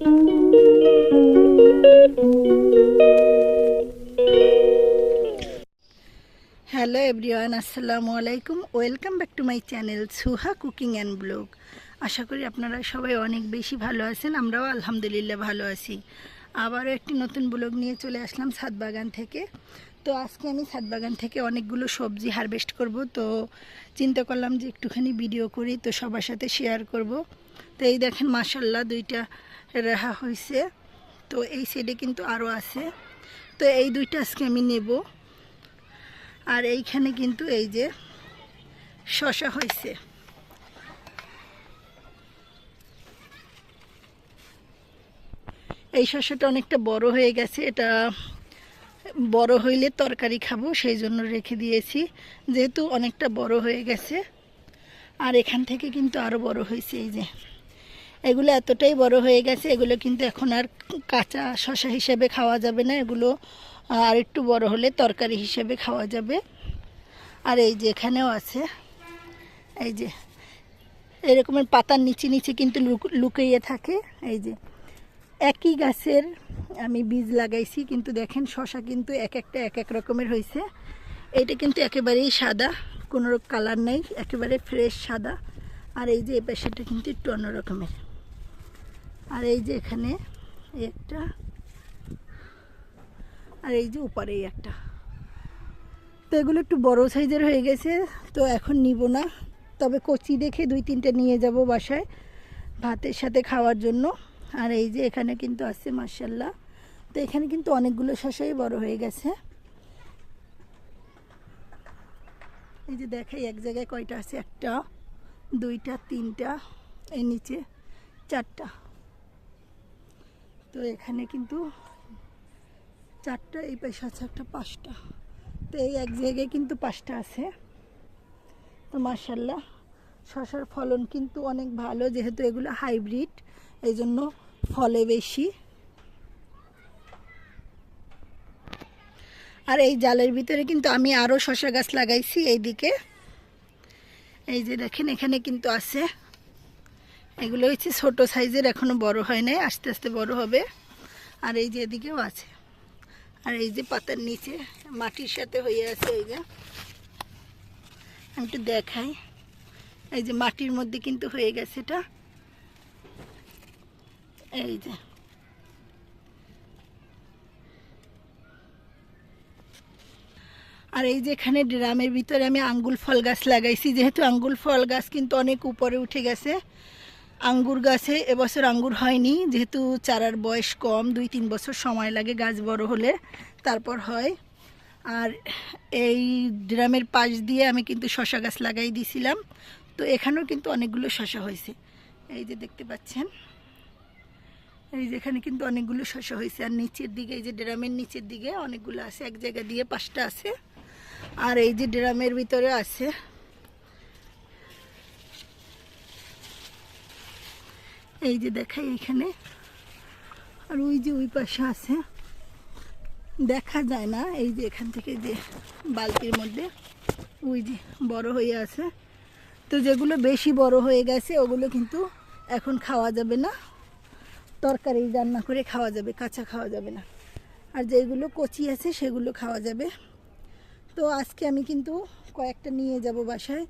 Hello everyone আসসালামু আলাইকুম welcome back to my channel Suha cooking and blog আশা করি আপনারা সবাই অনেক বেশি ভালো আছেন, আমরাও আলহামদুলিল্লাহ ভালো আছি। আবারও একটি নতুন ব্লগ নিয়ে চলে আসলাম ছাদ বাগান থেকে। তো আজকে আমি ছাদ বাগান থেকে অনেকগুলো সবজি হারভেস্ট করব। তো চিন্তা করলাম যে একটুখানি ভিডিও করি, তো সবার সাথে শেয়ার করব। তো এই দেখেন মাসাল্লাহ দুইটা রেহা হয়েছে তো এই সাইডে কিন্তু আরও আছে। তো এই দুইটা আজকে আমি নেব। আর এইখানে কিন্তু এই যে শশা হয়েছে এই শশাটা অনেকটা বড় হয়ে গেছে। এটা বড় হইলে তরকারি খাব, সেই জন্য রেখে দিয়েছি। যেহেতু অনেকটা বড় হয়ে গেছে। আর এখান থেকে কিন্তু আরও বড় হয়েছে এই যে। এগুলো এতটাই বড় হয়ে গেছে, এগুলো কিন্তু এখন আর কাঁচা শশা হিসেবে খাওয়া যাবে না, এগুলো আর একটু বড় হলে তরকারি হিসেবে খাওয়া যাবে। আর এই যে এখানেও আছে, এই যে এরকমের পাতার নিচে নিচে কিন্তু লুক- লুকিয়ে থাকে। এই যে একই গাছের আমি বীজ লাগাইছি, কিন্তু দেখেন শশা কিন্তু এক একটা এক এক রকমের হয়েছে। এটা কিন্তু একেবারেই সাদা, কোনো কালার নেই, একেবারে ফ্রেশ সাদা। আর এই যে এই পাশেটা কিন্তু একটু অন্য রকমের আর এই যে এখানে একটা, আর এই যে উপরে একটা। তো এগুলো একটু বড় সাইজের হয়ে গেছে, তো এখন নিব না। তবে কচি দেখে দুই তিনটে নিয়ে যাব বাসায় ভাতের সাথে খাওয়ার জন্য। আর এই যে এখানে কিন্তু আছে মার্শাল্লাহ তো এখানে কিন্তু অনেকগুলো শশাই বড় হয়ে গেছে। এই যে দেখাই, এক জায়গায় কয়টা আছে? একটা, দুইটা, তিনটা এই নিচে চারটা। তো এখানে কিন্তু চারটা, এই পাশে আছে একটা পাঁচটা। তো এই এক জায়গায় কিন্তু পাঁচটা আছে। তো মার্শাল্লাহ শশার ফলন কিন্তু অনেক ভালো, যেহেতু এগুলো হাইব্রিড, এই জন্য ফলে বেশি। আর এই জালের ভিতরে কিন্তু আমি আরও শশা গাছ লাগাইছি এইদিকে। এই যে দেখেন, এখানে কিন্তু আছে এগুলো হচ্ছে ছোট সাইজের এখনও বড় হয় নাই, আস্তে আস্তে বড় হবে। আর এই যে এদিকেও আছে। আর এই যে পাতার নিচে, মাটির সাথে হয়ে আছে এই যে। আমি একটু দেখাই। এই যে মাটির মধ্যে কিন্তু হয়ে গেছে এটা। এই যে। আর এই যে এখানে ড্রামের ভিতরে আমি আঙ্গুল ফল গাছ লাগাইছি। যেহেতু আঙ্গুল ফল গাছ কিন্তু অনেক উপরে উঠে গেছে। আঙ্গুর গাছে এবছর আঙ্গুর হয়নি, যেহেতু চারার বয়স কম, দুই তিন বছর সময় লাগে গাছ বড় হলে, তারপর হয়। আর এই ড্রামের পাশ দিয়ে আমি কিন্তু শশা গাছ লাগাই দিয়েছিলাম তো এখানেও কিন্তু অনেকগুলো শশা হয়েছে। এই যে দেখতে পাচ্ছেন, এই যে এখানে কিন্তু অনেকগুলো শশা হয়েছে। আর নিচের দিকে, এই যে ড্রামের নিচের দিকে অনেকগুলো আছে, এক জায়গা দিয়ে পাঁচটা আছে। আর এই যে ড্রামের ভিতরে আছে এই যে দেখাই এখানে। আর ওই যে ওই পাশে আছে। দেখা যায় না, এই যে এখান থেকে যে বালতির মধ্যে ওই যে বড় হয়ে আছে। তো যেগুলো বেশি বড় হয়ে গেছে, ওগুলো কিন্তু এখন খাওয়া যাবে না। তরকারি রান্না করে খাওয়া যাবে, কাঁচা খাওয়া যাবে না। আর যেগুলো কচি আছে, সেগুলো খাওয়া যাবে। তো আজকে আমি কিন্তু কয়েকটা নিয়ে যাব বাসায়।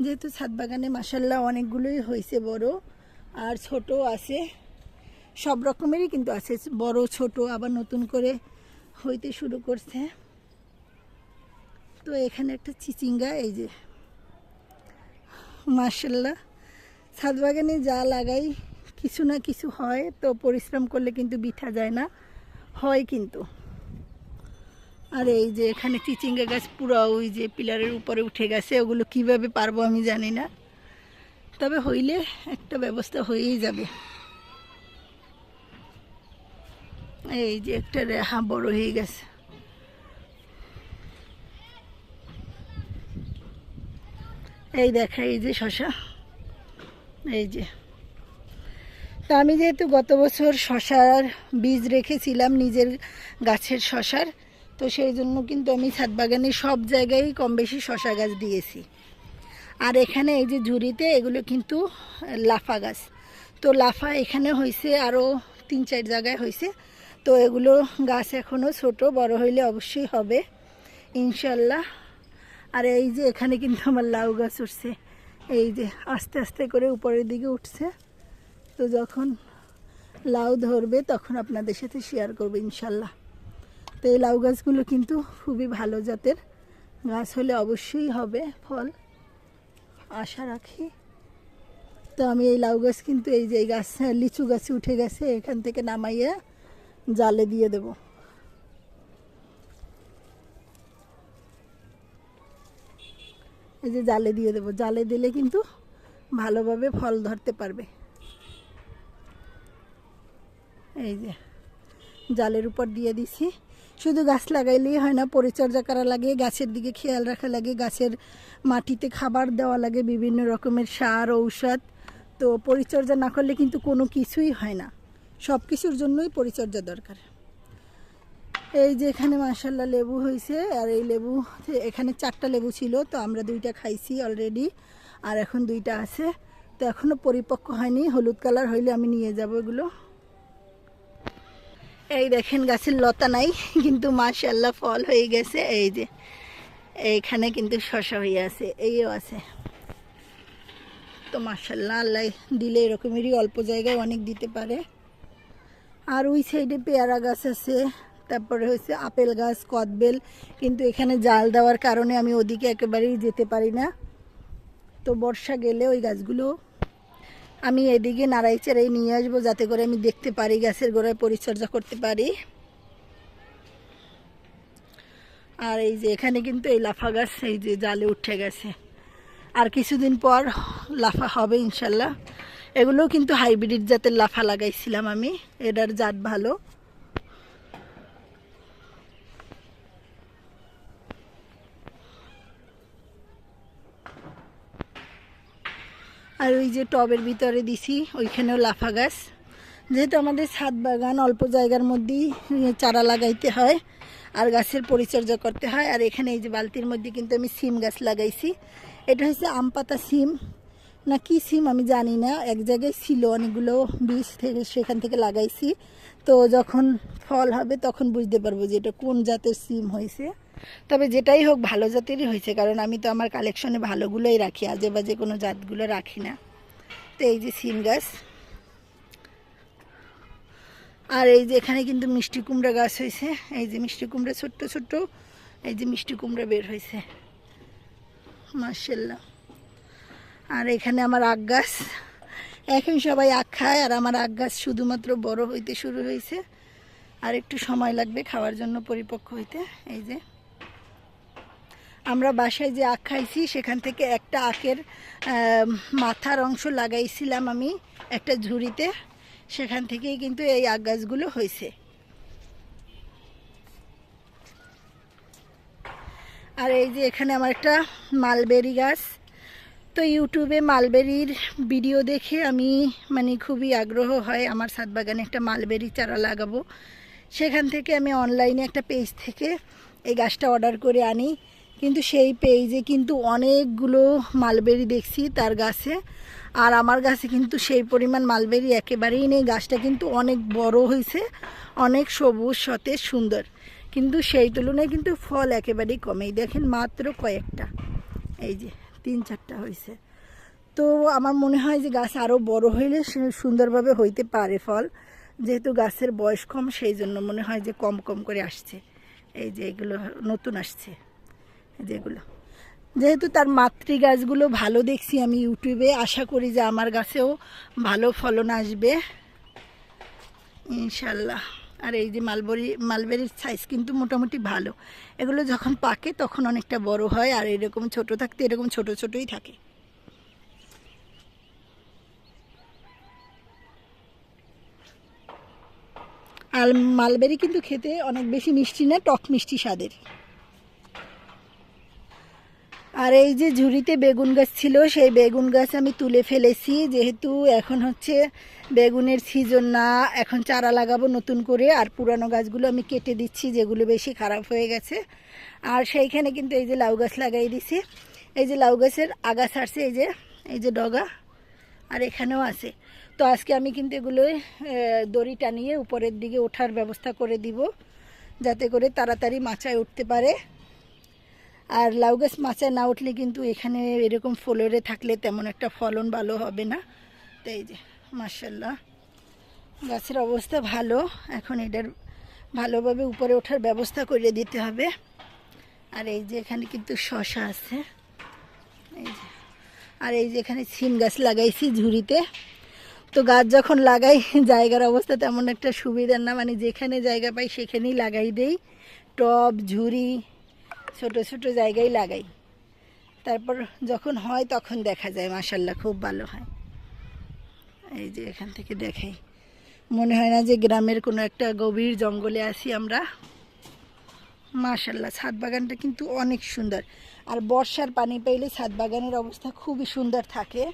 যেহেতু ছাদ বাগানে মাসাল্লাহ অনেকগুলোই হয়েছে বড়। আর ছোট আছে। সব রকমেরই কিন্তু আছে। বড়, ছোট, আবার নতুন করে হইতে শুরু করছে। তো এখানে একটা চিচিঙ্গা, এই যে। মার্শাল্লাহ ছাদ বাগানে যা লাগাই, কিছু না কিছু হয়, তো পরিশ্রম করলে কিন্তু বিঠা যায় না। হয় কিন্তু। আর এই যে এখানে চিচিঙ্গা গাছ পুরো ওই যে পিলারের উপরে উঠে গেছে, ওগুলো কীভাবে পারব আমি জানি না। তবে হইলে একটা ব্যবস্থা হয়েই যাবে। এই যে একটা রেহা বড় হয়ে গেছে। এই দেখা, এই যে শশা। এই যে। তো আমি যেহেতু গত বছর শশার বীজ রেখেছিলাম নিজের গাছের শশার, তো সেই জন্য কিন্তু আমি ছাদ বাগানে সব জায়গায় কম বেশি শশা গাছ দিয়েছি। আর এখানে এই যে ঝুড়িতে এগুলো কিন্তু লাফা গাছ। তো লাফা এখানে হয়েছে আরও তিন চার জায়গায় হয়েছে তো এগুলো গাছ এখনও ছোট, বড় হইলে অবশ্যই হবে, ইনশাল্লাহ। আর এই যে এখানে কিন্তু আমার লাউ গাছ উঠছে। এই যে আস্তে আস্তে করে উপরের দিকে উঠছে। তো যখন লাউ ধরবে তখন আপনাদের সাথে শেয়ার করব ইনশাল্লাহ। তো এই লাউ গাছগুলো কিন্তু খুবই ভালো জাতের। গাছ হলে অবশ্যই হবে ফল। আশা রাখি। তো আমি এই লাউ গাছ কিন্তু এই যে এই গাছ লিচু গাছে উঠে গেছে, এখান থেকে নামাইয়া জালে দিয়ে দেব। এই যে জালে দিয়ে দেব। জালে দিলে কিন্তু ভালোভাবে ফল ধরতে পারবে। এই যে জালের উপর দিয়ে দিছি। শুধু গাছ লাগাইলেই হয় না, পরিচর্যা করা লাগে, গাছের দিকে খেয়াল রাখা লাগে, গাছের মাটিতে খাবার দেওয়া লাগে, বিভিন্ন রকমের সার, ঔষধ। তো পরিচর্যা না করলে কিন্তু কোনো কিছুই হয় না। সব কিছুর জন্যই পরিচর্যা দরকার। এই যে এখানে মার্শাল্লাহ লেবু হয়েছে, আর এই লেবু এখানে চারটা লেবু ছিল, তো আমরা দুইটা খাইছি অলরেডি আর এখন দুইটা আছে। তো এখনও পরিপক্ক হয়নি, হলুদ কালার হইলে আমি নিয়ে যাব এগুলো। এই দেখেন, গাছের লতা নাই, কিন্তু মাশাল্লাহ ফল হয়ে গেছে। এই যে, এইখানে কিন্তু শশা হয়ে আছে, এইও আছে। তো মাশাল্লাহ আল্লাহ দিলে এরকমেরই অল্প জায়গায় অনেক দিতে পারে। আর ওই সাইডে পেয়ারা গাছ আছে, তারপরে হচ্ছে আপেল গাছ, কদবেল, কিন্তু এখানে জাল দেওয়ার কারণে আমি ওদিকে একেবারেই যেতে পারি না। তো বর্ষা গেলে ওই গাছগুলো আমি এদিকে নাড়াই চেড়াই নিয়ে আসব যাতে করে আমি দেখতে পারি, গ্যাসের গোড়ায় পরিচর্যা করতে পারি। আর এই যে এখানে কিন্তু এই লাফা গাছ, এই যে জালে উঠে গেছে। আর কিছুদিন পর লাফা হবে ইনশাল্লাহ। এগুলোও কিন্তু হাইব্রিড জাতের লাফা লাগাইছিলাম আমি, এটার জাত ভালো। আর ওই যে টবের ভিতরে দিছি, ওইখানেও লাফা গাছ। যেহেতু আমাদের ছাদ বাগান অল্প জায়গার মধ্যেই চারা লাগাইতে হয়, আর গাছের পরিচর্যা করতে হয়, আর এখানে এই যে বালতির মধ্যে কিন্তু আমি সিম গাছ লাগাইছি। এটা হচ্ছে আম পাতা সিম। না, কি সিম আমি জানি না, এক জায়গায় ছিল অনেকগুলো, বীজ থেকে সেখান থেকে লাগাইছি। তো যখন ফল হবে তখন বুঝতে পারব যে এটা কোন জাতের সিম হয়েছে। তবে যেটাই হোক, ভালো জাতেরই হয়েছে, কারণ আমি তো আমার কালেকশনে ভালোগুলোই রাখি, আজে বাজে কোনো জাতগুলো রাখি না। তো এই যে সিম গাছ। আর এই যে এখানে কিন্তু মিষ্টি কুমড়া গাছ হয়েছে, এই যে মিষ্টি কুমড়া ছোট্ট ছোট্ট, এই যে মিষ্টি কুমড়া বের হয়েছে। মার্শাল্লাহ আর এখানে আমার আগ গাছ। এখন সবাই আখ খায়, আর আমার আখ গাছ শুধুমাত্র বড় হইতে শুরু হয়েছে। আর একটু সময় লাগবে খাওয়ার জন্য পরিপক্ক হইতে, এই যে। আমরা বাসায় যে আখ খাইছি, সেখান থেকে একটা আখের মাথার অংশ লাগাইছিলাম আমি একটা ঝুড়িতে। সেখান থেকেই কিন্তু এই আখ গাছগুলো হয়েছে। আর এই যে এখানে আমার একটা মালবেরি গাছ। তো ইউটিউবে মালবেরির ভিডিও দেখে আমি মানে খুবই আগ্রহ হয় আমার ছাদ বাগানে একটা মালবেরি চারা লাগাবো। সেখান থেকে আমি অনলাইনে একটা পেজ থেকে এই গাছটা অর্ডার করে আনি। কিন্তু সেই পেজে কিন্তু অনেকগুলো মালবেরি দেখছি তার গাছে। আর আমার গাছে কিন্তু সেই পরিমাণ মালবেরি একেবারেই নেই। গাছটা কিন্তু অনেক বড় হয়েছে, অনেক সবুজ, সতেজ, সুন্দর। কিন্তু সেই তুলনায় কিন্তু ফল একেবারেই কমেই দেখেন মাত্র কয়েকটা। এই যে তিন চারটা হয়েছে। তো আমার মনে হয় যে গাছ আরও বড় হইলে সুন্দরভাবে হইতে পারে ফল। যেহেতু গাছের বয়স কম, সেই জন্য মনে হয় যে কম কম করে আসছে। এই যে এগুলো নতুন আসছে। যেগুলো। যেহেতু তার মাতৃ গাছগুলো ভালো দেখছি আমি ইউটিউবে, আশা করি যে আমার গাছেও ভালো ফলন আসবে। ইনশাল্লাহ। আর এই যে মালবরি, মালবেরির সাইজ কিন্তু মোটামুটি ভালো। এগুলো যখন পাকে তখন অনেকটা বড় হয়, আর এরকম ছোট থাকতে এরকম ছোট ছোটই থাকে। আর মালবেরি কিন্তু খেতে অনেক বেশি মিষ্টি না, টক মিষ্টি স্বাদের। আর এই যে ঝুড়িতে বেগুন গাছ ছিল, সেই বেগুন গাছ আমি তুলে ফেলেছি। যেহেতু এখন হচ্ছে বেগুনের সিজন না, এখন চারা লাগাবো নতুন করে, আর পুরানো গাছগুলো আমি কেটে দিচ্ছি, যেগুলো বেশি খারাপ হয়ে গেছে। আর সেইখানে কিন্তু এই যে লাউ গাছ লাগাই দিছি। এই যে লাউ গাছের আগা ছাড়ছে, এই যে এই যে ডগা, আর এখানেও আছে। তো আজকে আমি কিন্তু এগুলো দড়ি টানিয়ে উপরের দিকে ওঠার ব্যবস্থা করে দিব, যাতে করে তাড়াতাড়ি মাচায় উঠতে পারে। আর লাউ গাছ মাচায় না উঠলে কিন্তু এখানে এরকম ফলরে থাকলে তেমন একটা ফলন ভালো হবে না। তো এই যে মার্শাল্লাহ গাছের অবস্থা ভালো। এখন এটার ভালোভাবে উপরে ওঠার ব্যবস্থা করে দিতে হবে। আর এই যে এখানে কিন্তু শশা আছে। এই যে, আর এই যে এখানে সিম গাছ লাগাইছি ঝুড়িতে। তো গাছ যখন লাগাই, জায়গার অবস্থা তেমন একটা সুবিধার না। মানে যেখানে জায়গা পাই সেখানেই লাগাই দেই। টব, ঝুড়ি ছোট ছোট জায়গায় লাগাই। তারপর যখন হয় তখন দেখা যায় মাসাল্লাহ খুব ভালো হয়। এই যে এখান থেকে দেখাই। মনে হয় না যে গ্রামের কোনো একটা গভীর জঙ্গলে আছি আমরা। মাশাল্লাহ ছাদ বাগানটা কিন্তু অনেক সুন্দর। আর বর্ষার পানি পেলে ছাদ বাগানের অবস্থা খুবই সুন্দর থাকে।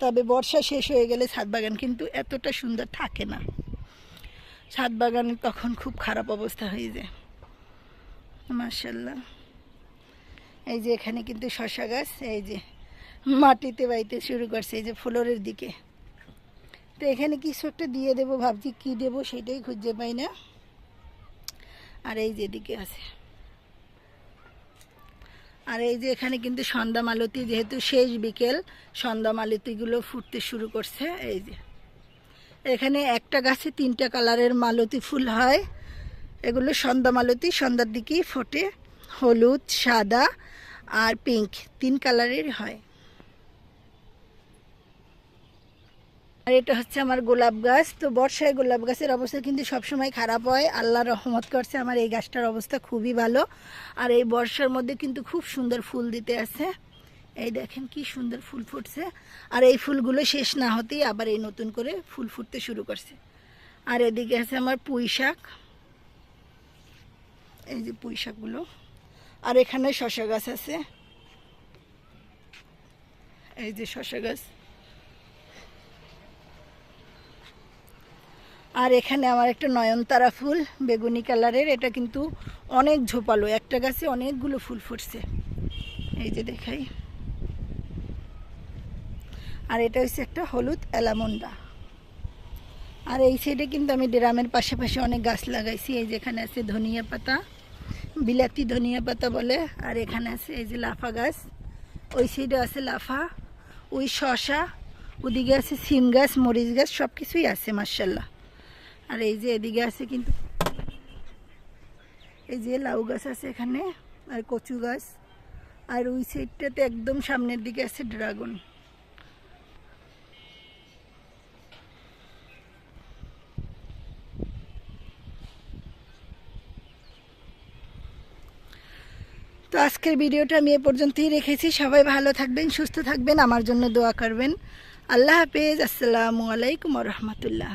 তবে বর্ষা শেষ হয়ে গেলে ছাদ বাগান কিন্তু এতটা সুন্দর থাকে না। ছাদ বাগানে তখন খুব খারাপ অবস্থা হয়ে যায়। মাশাল্লাহ এই যে এখানে কিন্তু শশা গাছ, এই যে মাটিতে বাইতে শুরু করছে, এই যে ফ্লোরের দিকে। তো এখানে কিছু একটা দিয়ে দেবো, ভাবছি কি দেবো সেটাই খুঁজে পাই না। আর এই যে এদিকে আছে। আর এই যে এখানে কিন্তু সন্ধ্যা মালতী, যেহেতু শেষ বিকেল, সন্ধ্যা মালতীগুলো ফুটতে শুরু করছে, এই যে। এখানে একটা গাছে তিনটা কালারের মালতি ফুল হয়, এগুলো সন্ধ্যা মালতী, সন্ধ্যার দিকেই ফোটে। হলুদ, সাদা আর পিঙ্ক তিন কালারের হয়। আর এটা হচ্ছে আমার গোলাপ গাছ। তো বর্ষায় গোলাপ গাছের অবস্থা কিন্তু সবসময় খারাপ হয়। আল্লাহ রহমত করছে, আমার এই গাছটার অবস্থা খুবই ভালো। আর এই বর্ষার মধ্যে কিন্তু খুব সুন্দর ফুল দিতে আছে। এই দেখেন কি সুন্দর ফুল ফুটছে। আর এই ফুলগুলো শেষ না হতেই আবার এই নতুন করে ফুল ফুটতে শুরু করছে। আর এদিকে আছে আমার পুঁই শাক এই যে পুঁই শাকগুলো আর এখানে শশা গাছ আছে। এই যে শশা গাছ। আর এখানে আমার একটা নয়নতারা ফুল, বেগুনি কালারের, এটা কিন্তু অনেক ঝোপালো। একটা গাছে অনেকগুলো ফুল ফুটছে। এই যে দেখাই। আর এটা হচ্ছে একটা হলুদ অ্যালামন্ডা। আর এই সাইডে কিন্তু আমি ড্রামের পাশাপাশি অনেক গাছ লাগাইছি। এই যেখানে আছে ধনিয়া পাতা বিলাতি ধনিয়া পাতা বলে, আর এখানে আছে এই যে লাফা গাছ। ওই সাইডে আছে লাফা, ওই শশা ওদিকে আছে সিম গাছ, মরিচ গাছ সব কিছুই আছে মার্শাল্লাহ আর এই যে এদিকে আছে কিন্তু এই যে লাউ গাছ আছে এখানে, আর কচু গাছ। আর ওই সাইডটাতে একদম সামনের দিকে আছে ড্রাগন। তো আজকের ভিডিওটা আমি এ পর্যন্তই রেখেছি। সবাই ভালো থাকবেন, সুস্থ থাকবেন, আমার জন্য দোয়া করবেন। আল্লাহ হাফেজ। আসসালামু আলাইকুম রহমতুল্লাহ।